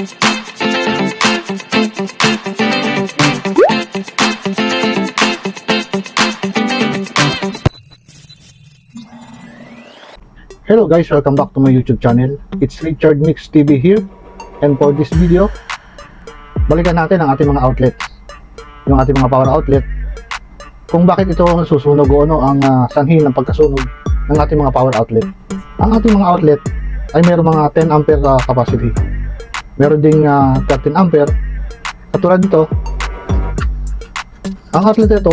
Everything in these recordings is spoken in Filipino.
Hello guys, welcome back to my YouTube channel. It's Richard Mix TV here. And for this video, balikan natin ang ating mga outlets. Yung ating mga power outlet. Kung bakit ito susunog o ano ang ah, sanhi ng pagkasunog ng ating mga power outlet. Ang ating mga outlet ay mayroong mga 10 ampere ah, capacity. Meron ding ah, 13 ampere. Katulad nito, ang outlet ito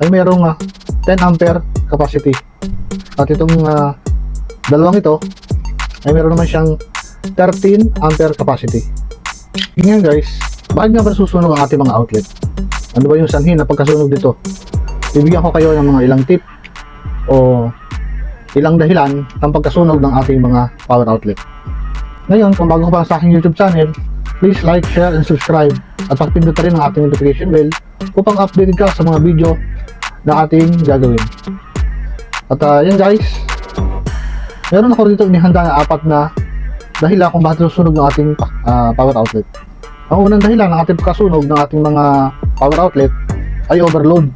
ay mayroong ah, 10 ampere capacity. At itong ah, dalawang ito ay meron naman siyang 13 ampere capacity. Ngayon guys, bakit nga ba susunog ang ating mga outlet? Ano ba yung sanhi na pagkasunog dito? Bibigyan ko kayo ng mga ilang tip o ilang dahilan ng pagkasunog ng ating mga power outlet. Ngayon, kung bago ka pa sa aking YouTube channel, please like, share, and subscribe at pagpindot rin ang ating notification bell upang updated ka sa mga video na ating gagawin. At uh, yan guys, meron ako dito inihanda na apat na dahilan kung bakit susunog ng ating ah, power outlet. Ang unang dahilan ng ating pagkasunog ng ating mga power outlet ay overload.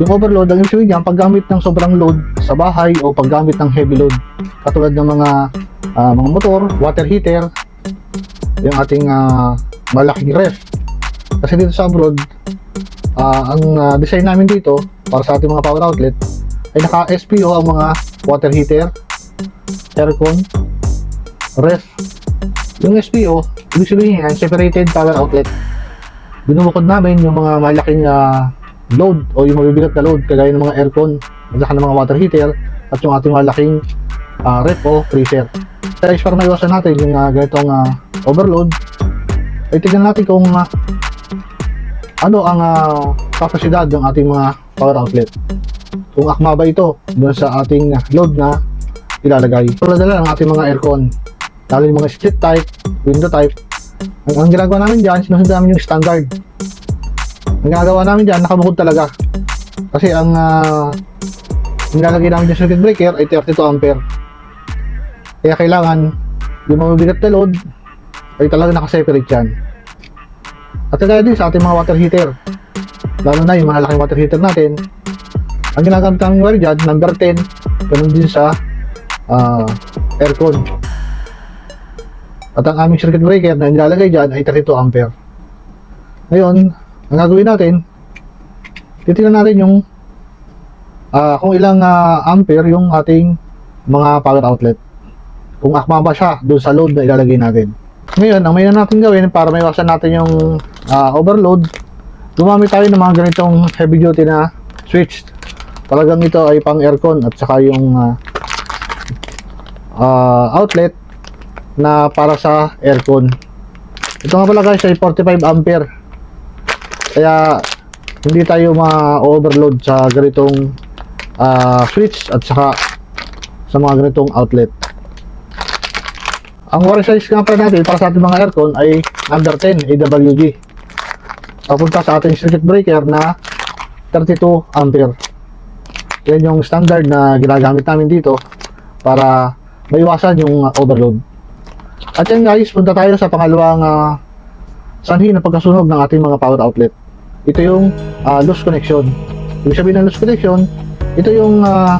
Yung overload, ang ibig sabihin paggamit ng sobrang load sa bahay o paggamit ng heavy load. Katulad ng mga ah, mga motor, water heater, yung ating ah, malaking ref. Kasi dito sa abroad, ah, ang ah, design namin dito para sa ating mga power outlet ay naka-SPO ang mga water heater, aircon, ref. Yung SPO, ibig sabihin yan, separated power outlet. Binubukod namin yung mga malaking ah, load o yung mabibigat na load kagaya ng mga aircon, at ng mga water heater, at yung ating malaking ah, ref o freezer. Guys, para maiwasan natin yung ah, ganitong ah, overload, ay tignan natin kung ah, ano ang ah, kapasidad ng ating mga power outlet kung akma ba ito doon sa ating load na ilalagay. Tulad na ating mga aircon. Lalo yung mga split type, window type. Ang, ang ginagawa namin dyan, sinusunod namin yung standard. Ang ginagawa namin dyan, nakabukod talaga. Kasi ang uh, nilalagay namin yung circuit breaker ay 32 ampere. Kaya kailangan yung mabibigat na load ay talaga nakaseparate yan. At kagaya din sa ating mga water heater. Lalo na yung malalaking water heater natin, ang ginagamit namin wire dyan, number 10, ganun din sa ah, aircon. At ang aming circuit breaker na nilalagay dyan ay 32 ampere. Ngayon, ang gagawin natin, titingnan natin yung ah, kung ilang ah, ampere yung ating mga power outlet. Kung akma ba siya doon sa load na ilalagay natin. Ngayon, ang may na natin gawin para maiwasan natin yung ah, overload, gumamit tayo ng mga ganitong heavy duty na switch talagang ito ay pang aircon at saka yung ah, ah, outlet na para sa aircon ito nga pala guys ay 45 ampere kaya hindi tayo ma-overload sa ganitong ah, switch at saka sa mga ganitong outlet ang wire size nga pala natin para sa ating mga aircon ay under 10 AWG papunta sa ating circuit breaker na 32 ampere yan yung standard na ginagamit namin dito para maiwasan yung uh, overload. At yan guys, punta tayo sa pangalawang uh, sanhi ng pagkasunog ng ating mga power outlet. Ito yung uh, loose connection. Ibig sabihin ng loose connection, ito yung uh,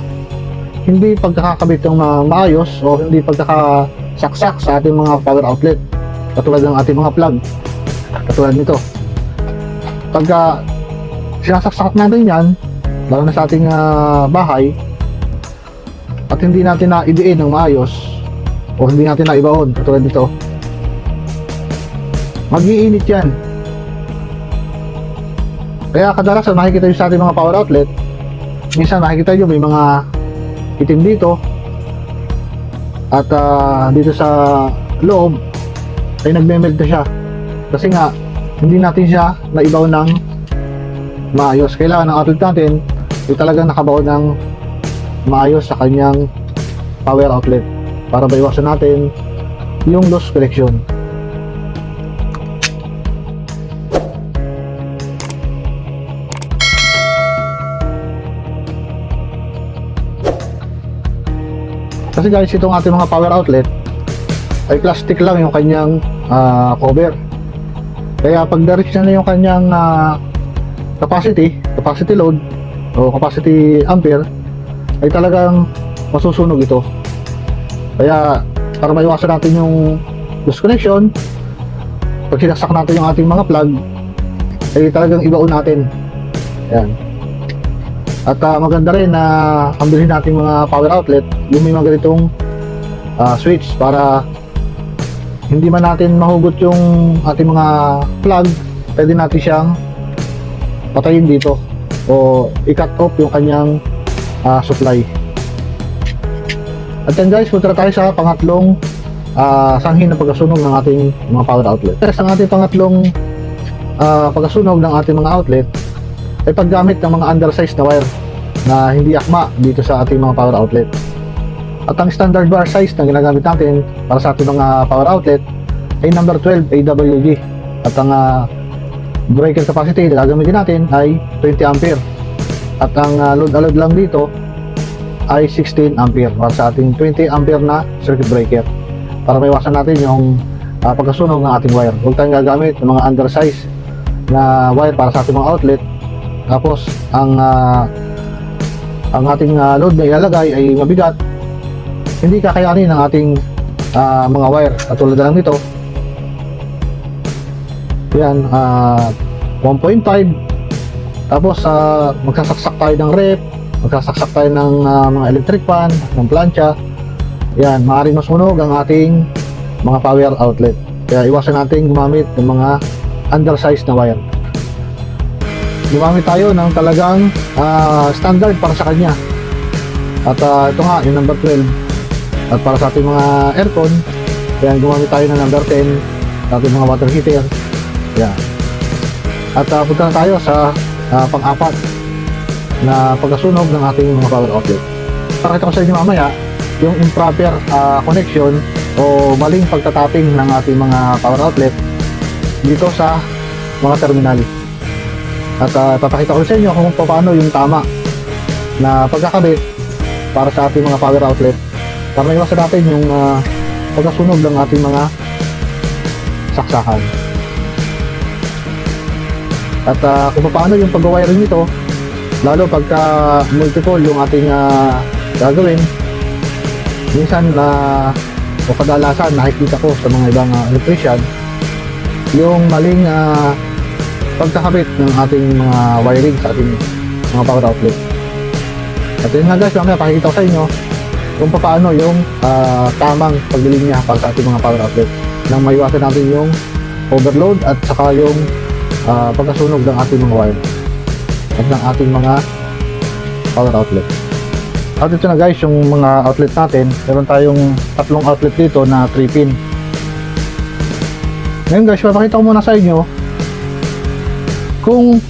hindi pagkakakabit ng uh, maayos o hindi pagkakasaksak sa ating mga power outlet. Katulad ng ating mga plug. Katulad nito. Pagka sinasaksak natin yan, lalo na sa ating ah, bahay at hindi natin na idiin ng maayos o hindi natin na ibaon katulad nito mag-iinit yan kaya kadalasan makikita nyo sa ating mga power outlet minsan makikita nyo may mga itim dito. At ah, dito sa loob ay nagme-melt na siya. Kasi nga hindi natin siya naibaw ng maayos. Kailangan ng outlet natin ay talagang nakabaon ng maayos sa kanyang power outlet para maiwasan natin yung loss connection. Kasi guys, itong ating mga power outlet ay plastic lang yung kanyang ah, cover. Kaya pag na-reach na yung kanyang ah, capacity, capacity load o capacity ampere ay talagang masusunog ito. Kaya para maiwasan natin yung loose connection, pag sinaksak natin yung ating mga plug, ay talagang ibaon natin. Ayan. At ah, maganda rin na pambilhin natin mga power outlet, yung may mga ganitong ah, switch para hindi man natin mahugot yung ating mga plug, pwede natin siyang patayin dito o i-cut off yung kanyang ah, supply. At yan guys, punta na tayo sa pangatlong ah, sanhin ng pagkasunog ng ating mga power outlet. Sa ating pangatlong ah, pagkasunog ng ating mga outlet ay paggamit ng mga undersized na wire na hindi akma dito sa ating mga power outlet. At ang standard bar size na ginagamit natin para sa ating mga power outlet ay number 12 AWG. At ang ah, breaker capacity na gagamitin natin ay 20 ampere. At ang ah, load allowed lang dito ay 16 ampere para sa ating 20 ampere na circuit breaker. Para maiwasan natin yung ah, pagkasunog ng ating wire. Huwag tayong gagamit ng mga undersize na wire para sa ating mga outlet. Tapos ang ah, ang ating ah, load na ilalagay ay mabigat. Hindi kakayanin ng ating ah, mga wire. Katulad lang nito. Yan, ah 1.5 tapos uh, magsasaksak tayo ng rep, magsasaksak tayo ng ah, mga electric fan, ng plancha. Yan, maaaring masunog ang ating mga power outlet. Kaya iwasan natin gumamit ng mga undersized na wire. Gumamit tayo ng talagang ah, standard para sa kanya. At ah, ito nga, yung number 12. At para sa ating mga aircon, yan, gumamit tayo ng number 10 sa ating mga water heater. Yan. At ah, punta na tayo sa ah, pang-apat na pagkasunog ng ating mga power outlet. Pakita ko sa inyo mamaya yung improper ah, connection o maling pagtatapping ng ating mga power outlet dito sa mga terminal. At uh, papakita ko sa inyo kung paano yung tama na pagkakabit para sa ating mga power outlet para maiwasan natin yung ah, pagkasunog ng ating mga saksakan. At ah, kung paano yung pag-wiring nito, lalo pagka multiple yung ating ah, gagawin, minsan na o kadalasan nakikita ko sa mga ibang ah, electrician, yung maling ah, pagkakabit ng ating mga wiring sa ating mga power outlet. At yun nga guys, mamaya pakikita ko sa inyo kung paano yung ah, tamang paglilinya para sa ating mga power outlet nang maiwasan natin yung overload at saka yung ah, pagkasunog ng ating mga wire at ng ating mga power outlet. At ito na guys, yung mga outlet natin, meron tayong tatlong outlet dito na 3 pin. Ngayon guys, papakita ko muna sa inyo kung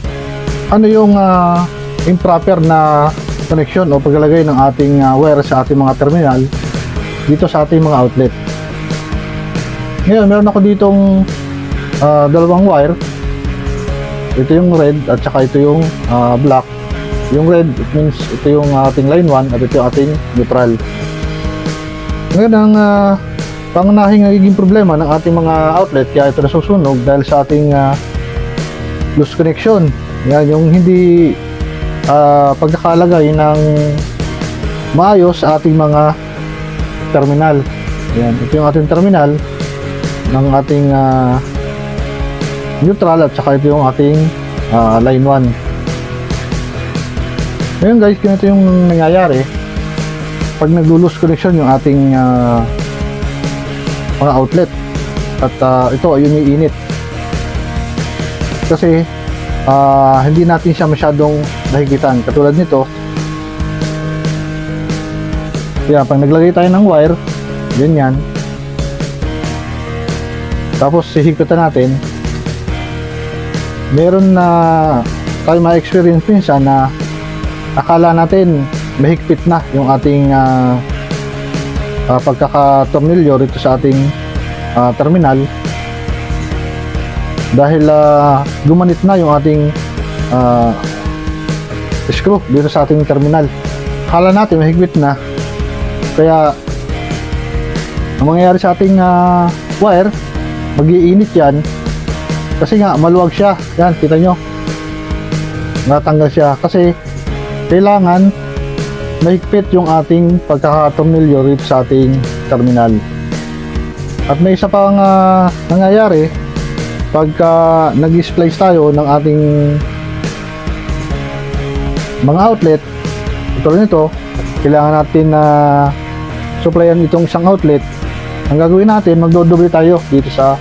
ano yung ah, improper na connection o paglalagay ng ating ah, wire sa ating mga terminal dito sa ating mga outlet. Ngayon, meron ako ditong ah, dalawang wire. Ito yung red at saka ito yung ah, black. Yung red, means ito yung ating line 1 at ito yung ating neutral. Ngayon, ang ah, pangunahing nagiging problema ng ating mga outlet kaya ito nasusunog dahil sa ating ah, loose connection. Yan, yung hindi ah, pagkakalagay ng maayos sa ating mga terminal. Yan, ito yung ating terminal ng ating ah, neutral at saka ito yung ating ah, line 1. Ngayon guys, ganito yung nangyayari pag nag-lose connection yung ating ah, mga outlet at ah, ito ay umiinit kasi ah, hindi natin siya masyadong nahigitan katulad nito kaya pag naglagay tayo ng wire ganyan. Tapos sihigpitan natin. Meron na tayo ma-experience minsan na akala natin mahigpit na yung ating ah, ah, pagkakatornilyo rito sa ating ah, terminal dahil ah, gumanit na yung ating ah, screw dito sa ating terminal. Akala natin mahigpit na kaya ang mangyayari sa ating ah, wire, mag-iinit yan. Kasi nga, maluwag siya. Yan, kita nyo. Natanggal siya. Kasi, kailangan mahigpit yung ating pagkakatornilyo rito sa ating terminal. At may isa pang ah, nangyayari pagka nag-splice tayo ng ating mga outlet tulad nito kailangan natin na supplyan itong isang outlet. Ang gagawin natin magdodoble tayo dito sa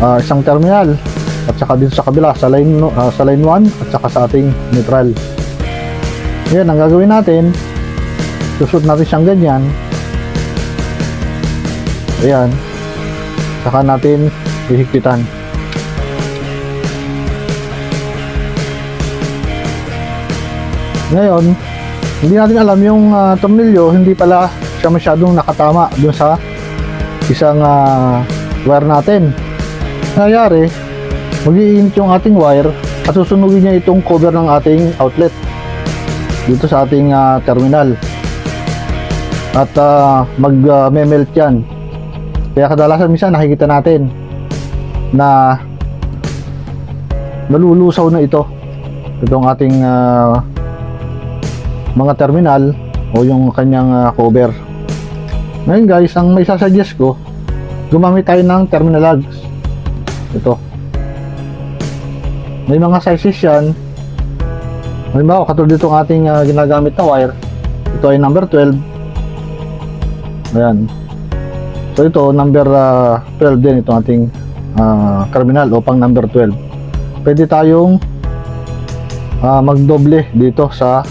ah, isang terminal at saka dito sa kabila sa line ah, sa line 1 at saka sa ating neutral. Yan ang gagawin natin susot natin siyang ganyan. Ayan saka natin hihigpitan Ngayon, hindi natin alam yung uh, tornilyo, hindi pala siya masyadong nakatama dun sa isang ah, wire natin. Nangyayari, mag-iinit yung ating wire at susunugin niya itong cover ng ating outlet dito sa ating ah, terminal. At uh, mag-melt yan. Kaya kadalasan minsan nakikita natin na nalulusaw na ito. Itong ating ah, mga terminal o yung kanyang ah, cover. Ngayon guys, ang may sasuggest ko, gumamit tayo ng terminal lugs. Ito. May mga sizes yan. Halimbawa, katulad itong ating ah, ginagamit na wire. Ito ay number 12. Ayan. So ito, number ah, 12 din itong ating ah, terminal o pang number 12. Pwede tayong ah, magdoble dito sa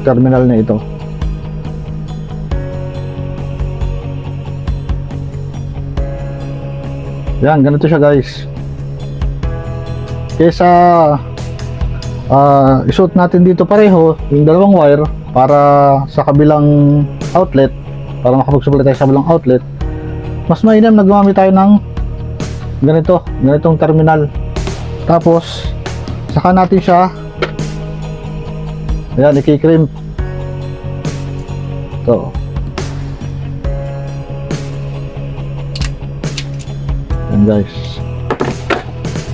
terminal na ito. Yan, ganito siya guys. Kesa ah isuot natin dito pareho yung dalawang wire para sa kabilang outlet para makapagsupply tayo sa kabilang outlet mas mainam na gumamit tayo ng ganito, ganitong terminal tapos saka natin siya Ayan, ikikrim. Ito. Ayan guys.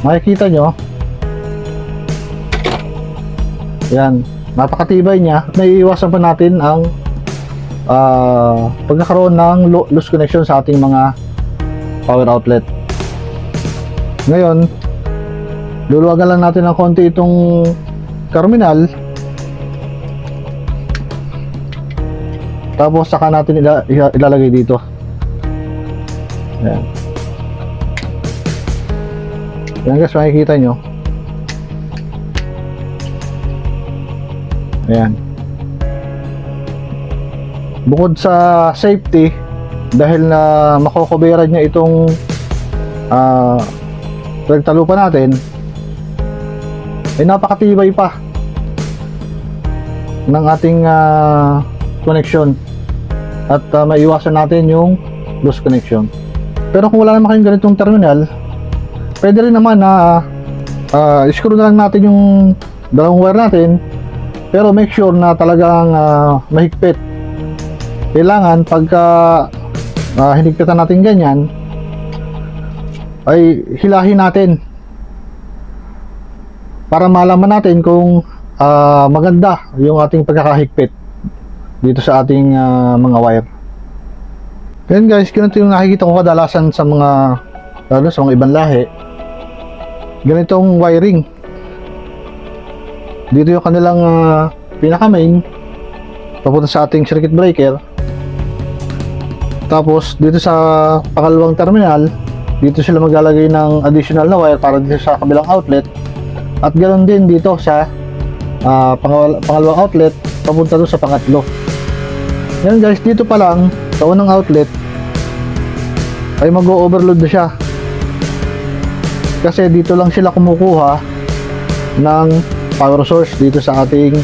Makikita nyo. Ayan. Napakatibay niya. Naiiwasan pa natin ang ah pagkakaroon ng lo- loose connection sa ating mga power outlet. Ngayon, luluwagan lang natin ng konti itong terminal Tapos saka natin ila- ila- ilalagay dito. Ayan. Ayan guys, makikita nyo. Ayan. Bukod sa safety, dahil na makokoberan niya itong ah rektalupa natin, ay napakatibay pa ng ating ah, connection at uh, maiwasan natin yung loose connection. Pero kung wala naman kayong ganitong terminal, pwede rin naman na uh, screw na lang natin yung dalawang wire natin pero make sure na talagang uh, mahigpit. Kailangan pagka uh, hinigpitan natin ganyan ay hilahin natin para malaman natin kung ah, maganda yung ating pagkakahigpit dito sa ating ah, mga wire. Yan guys, ganito yung nakikita ko kadalasan sa mga lalo sa mga ibang lahi. Ganitong wiring. Dito yung kanilang ah, pinaka main papunta sa ating circuit breaker. Tapos dito sa pangalawang terminal, dito sila maglalagay ng additional na wire para dito sa kabilang outlet. At ganoon din dito sa pangal- pangalawang outlet papunta doon sa pangatlo. Yan guys, dito pa lang sa unang outlet ay mag-overload na siya. Kasi dito lang sila kumukuha ng power source dito sa ating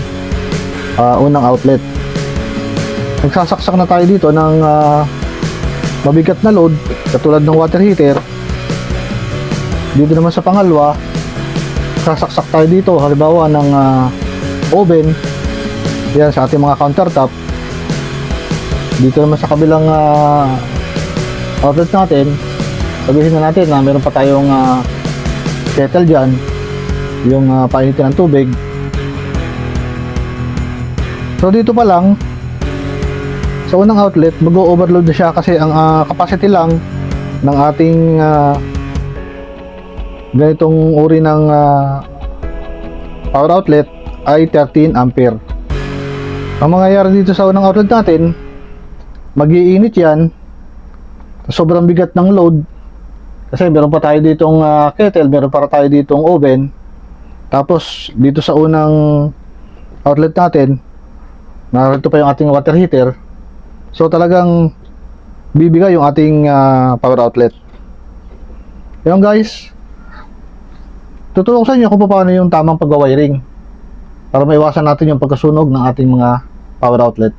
ah, unang outlet. Nagsasaksak na tayo dito ng ah, mabigat na load katulad ng water heater. Dito naman sa pangalawa, sasaksak tayo dito halimbawa ng ah, oven yan sa ating mga countertop dito naman sa kabilang ah, outlet natin, sabihin na natin na meron pa tayong ah, kettle dyan, yung uh, painitin ng tubig. So dito pa lang, sa unang outlet, mag-overload na siya kasi ang ah, capacity lang ng ating ah, ganitong uri ng ah, power outlet ay 13 ampere. Ang mangyayari dito sa unang outlet natin, magiinit yan, sobrang bigat ng load, kasi meron pa tayo ditong ah, kettle, meron pa tayo ditong oven, tapos dito sa unang outlet natin, narito pa yung ating water heater, so talagang bibigay yung ating ah, power outlet. Yun guys, tutulong sa inyo paano yung tamang pag-wiring para maiwasan natin yung pagkasunog ng ating mga power outlet.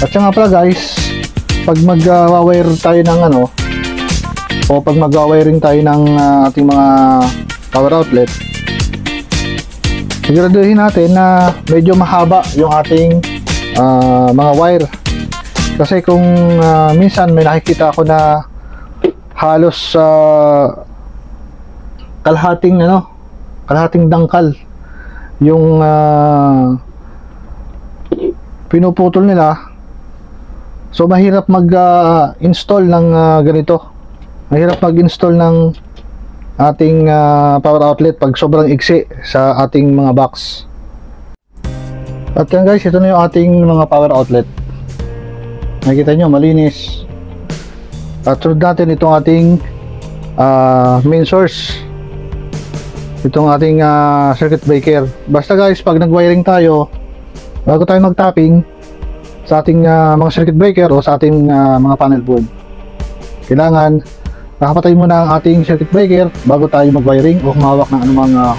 At nga pala guys, pag mag-wire tayo ng ano, o pag mag-wiring tayo ng ah, ating mga power outlet, siguraduhin natin na medyo mahaba yung ating ah, mga wire. Kasi kung ah, minsan may nakikita ako na halos sa kalahating ano, kalahating dangkal yung ah, pinuputol nila So mahirap mag-install ng ah, ganito. Mahirap mag-install ng ating ah, power outlet pag sobrang iksi sa ating mga box. At yan guys, ito na yung ating mga power outlet. Nakikita nyo, malinis. At sunod natin itong ating ah, main source. Itong ating ah, circuit breaker. Basta guys, pag nag-wiring tayo, bago tayo mag-tapping, sa ating ah, mga circuit breaker o sa ating ah, mga panel board. Kailangan nakapatay muna ang ating circuit breaker bago tayo mag-wiring o humawak ng anumang uh,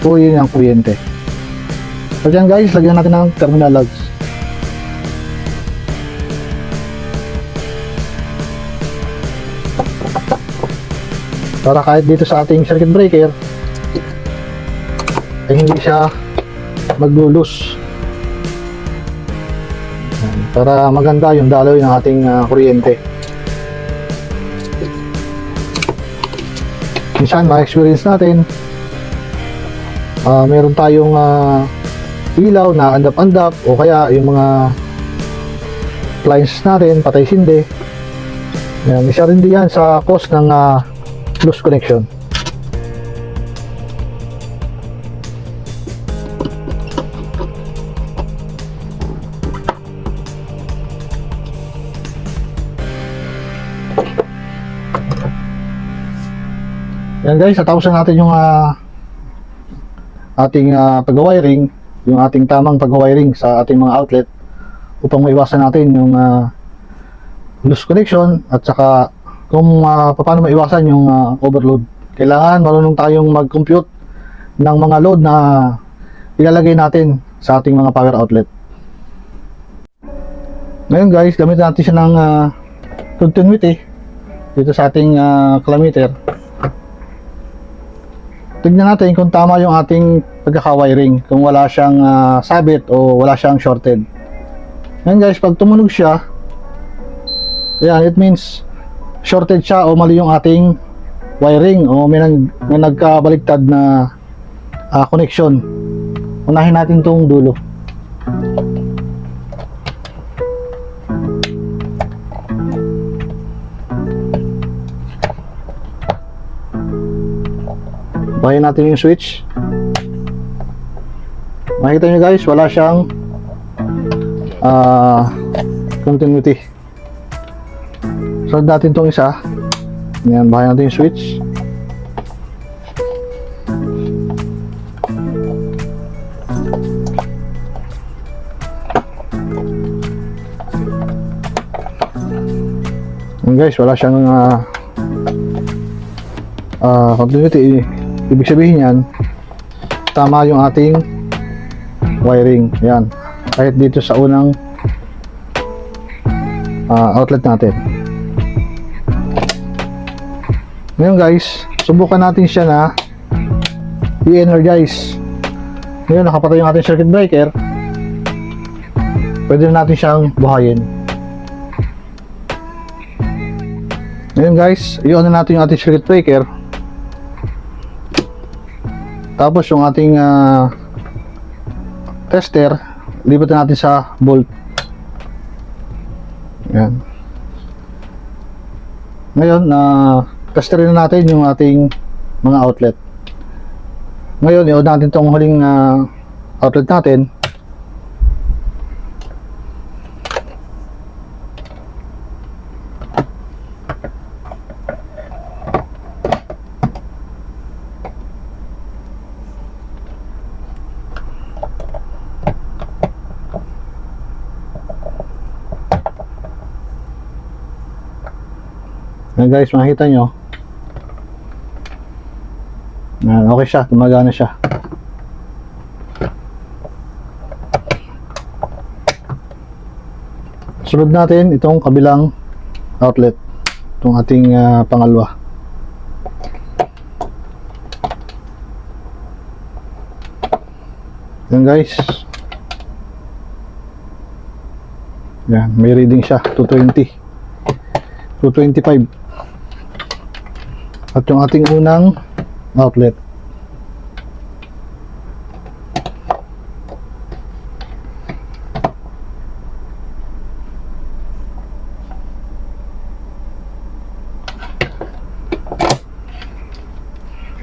tuloy ng kuryente. So dyan guys, lagyan natin ng terminal logs. Para kahit dito sa ating circuit breaker ay hindi siya maglulus para maganda yung daloy ng ating ah, kuryente. Minsan, ma-experience natin, ah, meron tayong ah, ilaw na andap-andap o kaya yung mga appliances natin, patay sindi. Yan, isa rin din yan sa cause ng ah, loose connection. Yan guys, natapos na natin yung ah, ating ah, pag-wiring, yung ating tamang pag-wiring sa ating mga outlet upang maiwasan natin yung ah, loose connection at saka kung ah, paano maiwasan yung ah, overload. Kailangan marunong tayong mag-compute ng mga load na ilalagay natin sa ating mga power outlet. Ngayon guys, gamitin natin siya ng ah, continuity dito sa ating ah, kilometer tignan natin kung tama yung ating pagkaka-wiring kung wala siyang ah, sabit o wala siyang shorted. Yan guys pag tumunog siya yan it means shorted siya o mali yung ating wiring o may, nag, may nagkabaligtad na ah, connection. Unahin natin tong dulo Bahin natin yung switch. Makikita nyo guys, wala siyang ah continuity. So natin tong isa. Yan, bahin natin yung switch. Yan guys, wala siyang ah ah, continuity. Ibig sabihin yan, tama yung ating wiring. Yan. Kahit dito sa unang ah, outlet natin. Ngayon guys, subukan natin siya na i-energize. Ngayon, nakapatay yung ating circuit breaker. Pwede na natin siyang buhayin. Ngayon guys, i-on na natin yung ating circuit breaker. Tapos yung ating ah, tester, lipat na natin sa bolt. Yan. Ngayon, na testerin na natin yung ating mga outlet. Ngayon, i-on natin tong huling ah, outlet natin. Yan guys, makikita nyo. Yan, okay siya, gumagana siya. Sunod natin itong kabilang outlet. Itong ating ah, pangalawa. Yan guys. Yan, may reading siya, 220. 225. At yung ating unang outlet.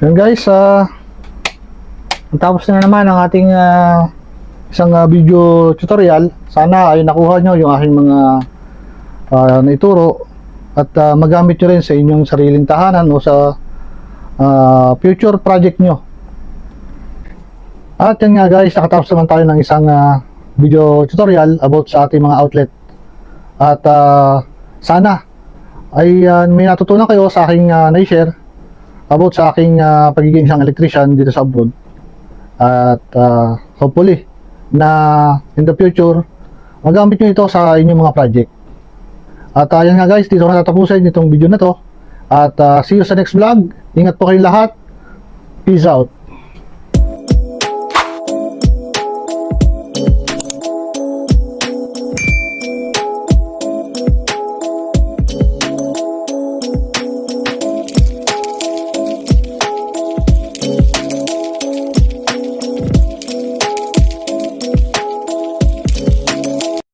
Yan guys, ah tapos na naman ang ating ah, isang ah, video tutorial. Sana ay nakuha nyo yung aking mga ah, naituro at ah, magamit nyo rin sa inyong sariling tahanan o sa ah, future project nyo. At yan nga guys, nakatapos naman tayo ng isang ah, video tutorial about sa ating mga outlet. At ah, sana ay ah, may natutunan kayo sa aking uh, na-share about sa aking ah, pagiging isang electrician dito sa abroad. At ah, hopefully na in the future magamit nyo ito sa inyong mga project. At uh, yan nga guys, dito ko natatapusin itong video na to. At ah, see you sa next vlog. Ingat po kayong lahat. Peace out.